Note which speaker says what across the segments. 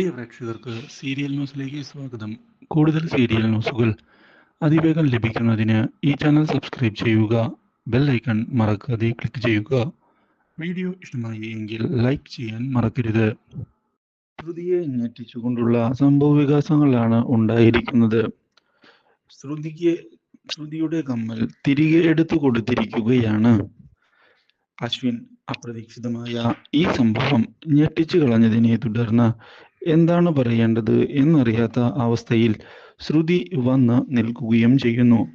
Speaker 1: പ്രിയ പ്രേക്ഷകർക്ക് സീരിയൽ ന്യൂസിലേക്ക് സ്വാഗതം. കൂടുതൽ സീരിയൽ ന്യൂസുകൾ അതിവേഗം ലഭിക്കുന്നതിന് ഈ ചാനൽ സബ്സ്ക്രൈബ് ചെയ്യുക ബെൽ ഐക്കൺ മറക്കാതെ ക്ലിക്ക് ചെയ്യുക. വീഡിയോ ഇഷ്ടമായി എങ്കിൽ ലൈക്ക് ചെയ്യാൻ മറക്കരുത്. ശ്രുതിയെ ഞെട്ടിച്ചുകൊണ്ടുള്ള സംഭവ വികാസങ്ങളാണ് ഉണ്ടായിരിക്കുന്നത്. ശ്രുതിക്ക് ശ്രുതിയുടെ കമ്മൽ തിരികെ എടുത്തു കൊടുത്തിരിക്കുകയാണ്. അശ്വിൻ അപ്രതീക്ഷിതമായ ഈ സംഭവം ഞെട്ടിച്ചു കളഞ്ഞതിനെ തുടർന്ന് എന്താണ് പറയേണ്ടത് എന്നറിയാത്ത അവസ്ഥയിൽ ശ്രുതി വന്ന് നിൽക്കുകയും ചെയ്യുന്നു.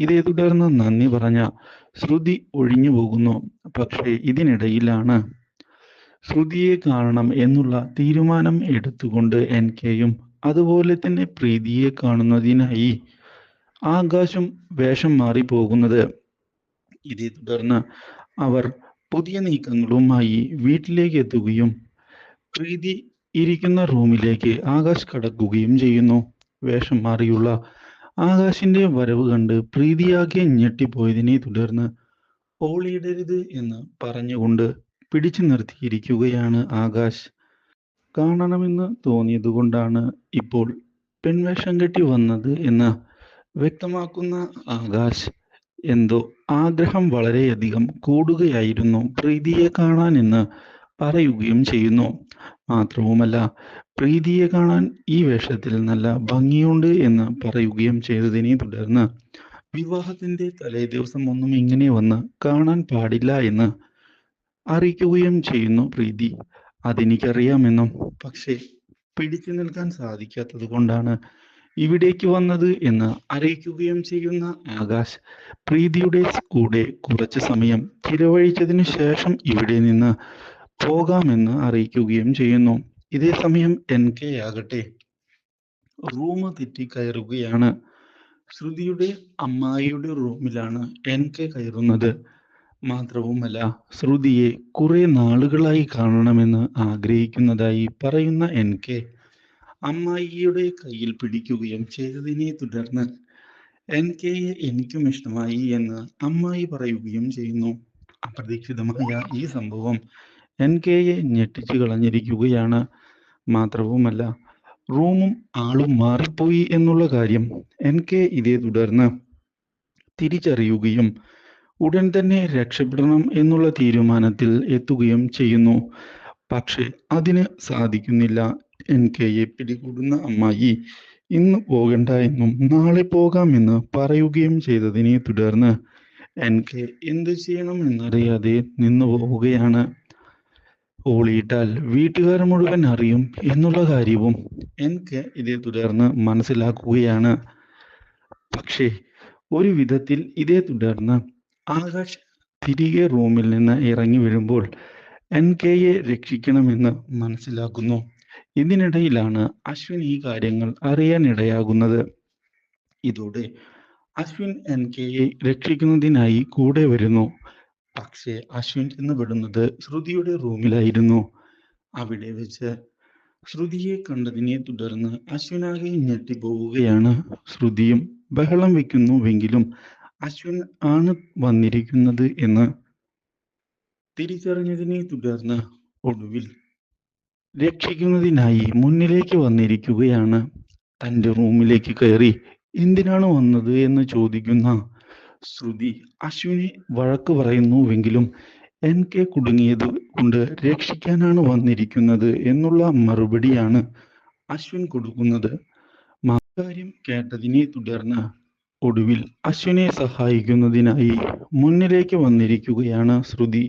Speaker 1: ഇതേ തുടർന്ന് നന്ദി പറഞ്ഞ ശ്രുതി ഒഴിഞ്ഞു പോകുന്നു. പക്ഷേ ഇതിനിടയിലാണ്. ശ്രുതിയെ കാണണം എന്നുള്ള തീരുമാനം എടുത്തുകൊണ്ട് എൻ കെയും അതുപോലെ തന്നെ പ്രീതിയെ കാണുന്നതിനായി ആകാശം വേഷം മാറി പോകുന്നത്. ഇതേ തുടർന്ന് അവർ പുതിയ നീക്കങ്ങളുമായി വീട്ടിലേക്ക് എത്തുകയും പ്രീതി ഇരിക്കുന്ന റൂമിലേക്ക് ആകാശ് കടക്കുകയും ചെയ്യുന്നു. വേഷം മാറിയുള്ള ആകാശിന്റെ വരവ് കണ്ട് പ്രീതിയാകെ ഞെട്ടിപ്പോയതിനെ തുടർന്ന് ഓളിയിടരുത് എന്ന് പറഞ്ഞുകൊണ്ട് പിടിച്ചു നിർത്തിയിരിക്കുകയാണ് ആകാശ്. കാണണമെന്ന് തോന്നിയതുകൊണ്ടാണ് ഇപ്പോൾ പെൺവേഷം കെട്ടി വന്നത് എന്ന് വ്യക്തമാക്കുന്ന ആകാശ്. എന്തോ ആഗ്രഹം വളരെയധികം കൂടുകയായിരുന്നു പ്രീതിയെ കാണാൻ എന്ന് പറയുകയും ചെയ്യുന്നു. മാത്രവുമല്ല പ്രീതിയെ കാണാൻ ഈ വേഷത്തിൽ നല്ല ഭംഗിയുണ്ട് എന്ന് പറയുകയും ചെയ്തതിനെ തുടർന്ന് വിവാഹത്തിന്റെ തലേ ദിവസം ഒന്നും ഇങ്ങനെ വന്ന് കാണാൻ പാടില്ല എന്ന് അറിയിക്കുകയും ചെയ്യുന്നു പ്രീതി. അതെനിക്കറിയാമെന്നും പക്ഷേ പിടിച്ചു നിൽക്കാൻ സാധിക്കാത്തത് കൊണ്ടാണ് ഇവിടേക്ക് വന്നത് എന്ന് അറിയിക്കുകയും ചെയ്യുന്ന ആകാശ് പ്രീതിയുടെ കൂടെ കുറച്ചു സമയം ചിലവഴിച്ചതിനു ശേഷം ഇവിടെ നിന്ന് പോകാമെന്ന് അറിയിക്കുകയും ചെയ്യുന്നു. ഇതേ സമയം എൻ കെ ആകട്ടെ. റൂം തെറ്റി കയറുകയാണ്. ശ്രുതിയുടെ അമ്മായിയുടെ റൂമിലാണ് എൻ കെ കയറുന്നത്. മാത്രവുമല്ല ശ്രുതിയെ കുറെ നാളുകളായി കാണണമെന്ന് ആഗ്രഹിക്കുന്നതായി പറയുന്ന എൻ കെ അമ്മായിയുടെ കയ്യിൽ പിടിക്കുകയും ചെയ്തതിനെ തുടർന്ന് എൻ കെയെ എനിക്കും ഇഷ്ടമായി എന്ന് അമ്മായി പറയുകയും ചെയ്യുന്നു. അപ്രതീക്ഷിതമായ ഈ സംഭവം എൻ കെയെ ഞെട്ടിച്ചു കളഞ്ഞിരിക്കുകയാണ്. മാത്രവുമല്ല റൂമും ആളും മാറിപ്പോയി എന്നുള്ള കാര്യം എൻ കെ ഇതേ തുടർന്ന് തിരിച്ചറിയുകയും ഉടൻ തന്നെ രക്ഷപ്പെടണം എന്നുള്ള തീരുമാനത്തിൽ എത്തുകയും ചെയ്യുന്നു. പക്ഷെ അതിന് സാധിക്കുന്നില്ല. എൻ കെയെ പിടികൂടുന്ന അമ്മായി ഇന്ന് പോകണ്ട എന്നും നാളെ പോകാമെന്ന് പറയുകയും ചെയ്തതിനെ തുടർന്ന് എൻ കെ എന്ത് ചെയ്യണം എന്നറിയാതെ നിന്നു പോവുകയാണ്. ഓളിയിട്ടാൽ വീട്ടുകാർ മുഴുവൻ അറിയും എന്നുള്ള കാര്യവും എനിക്ക് ഇതേ തുടർന്ന് മനസ്സിലാക്കുകയാണ്. പക്ഷേ ഒരു വിധത്തിൽ ഇതേ തുടർന്ന് ആകാശ് തിരികെ റൂമിൽ നിന്ന് ഇറങ്ങി വരുമ്പോൾ എൻ കെയെ രക്ഷിക്കണമെന്ന് മനസ്സിലാക്കുന്നു. ഇതിനിടയിലാണ് അശ്വിൻ ഈ കാര്യങ്ങൾ അറിയാൻ ഇടയാകുന്നത് ഇതോടെ അശ്വിൻ എൻ കെയെ രക്ഷിക്കുന്നതിനായി കൂടെ വരുന്നു. പക്ഷേ അശ്വിൻ എന്ന് വിടുന്നത് ശ്രുതിയുടെ റൂമിലായിരുന്നു. അവിടെ വെച്ച് ശ്രുതിയെ കണ്ടതിനെ തുടർന്ന് അശ്വിനാകെ ഞെട്ടിപ്പോവുകയാണ് ശ്രുതിയും ബഹളം വെക്കുന്നുവെങ്കിലും അശ്വിൻ ആണ് വന്നിരിക്കുന്നത് എന്ന് തിരിച്ചറിഞ്ഞതിനെ തുടർന്ന് ഒടുവിൽ രക്ഷിക്കുന്നതിനായി മുന്നിലേക്ക് വന്നിരിക്കുകയാണ്. തന്റെ റൂമിലേക്ക് കയറി എന്തിനാണ് വന്നത്? എന്ന് ചോദിക്കുന്ന ശ്രുതി അശ്വിനി വഴക്ക് പറയുന്നുവെങ്കിലും എൻ കെ കുടുങ്ങിയത് കൊണ്ട് രക്ഷിക്കാനാണ് വന്നിരിക്കുന്നത് എന്നുള്ള മറുപടിയാണ് അശ്വിൻ കൊടുക്കുന്നത്. കാര്യം കേട്ടതിനെ തുടർന്ന് ഒടുവിൽ അശ്വിനെ സഹായിക്കുന്നതിനായി മുന്നിലേക്ക് വന്നിരിക്കുകയാണ് Shruthi.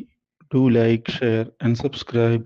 Speaker 1: Do like share and subscribe